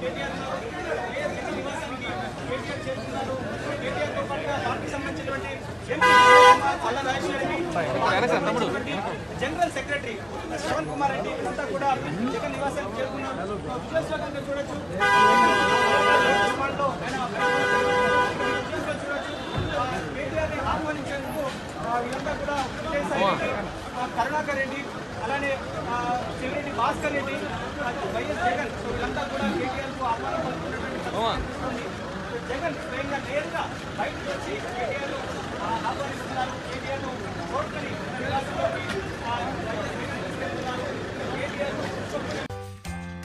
కేటీఆర్ ఉన్నారు. ఏ ఢిల్లీ నివాసానికి కేటీఆర్ చేరుకున్నారు పాటుగా పార్టీకి సంబంధించినటువంటి జనరల్ సెక్రటరీ శ్రవణ్ కుమార్ రెడ్డి అంతా కూడా జగన్ నివాసానికి చేరుకున్నారు. విజయోత్సవంగా చూడొచ్చు. ఆయన చూడొచ్చు. ఆ, వీళ్ళంతా కూడా విజయసాయి కరుణాకర్ రెడ్డి అలానే చెవిరెడ్డి భాస్కర్ రెడ్డి వైఎస్ జగన్. సో వీళ్ళంతా కూడా కేటీఆర్కు ఆహ్వానం పలుకుతున్నటువంటి. జగన్ స్వయంగా నేరుగా బయటకు వచ్చి కేటీఆర్ ఆహ్వానిస్తున్నారు. కేటీఆర్ కోరుకొని తన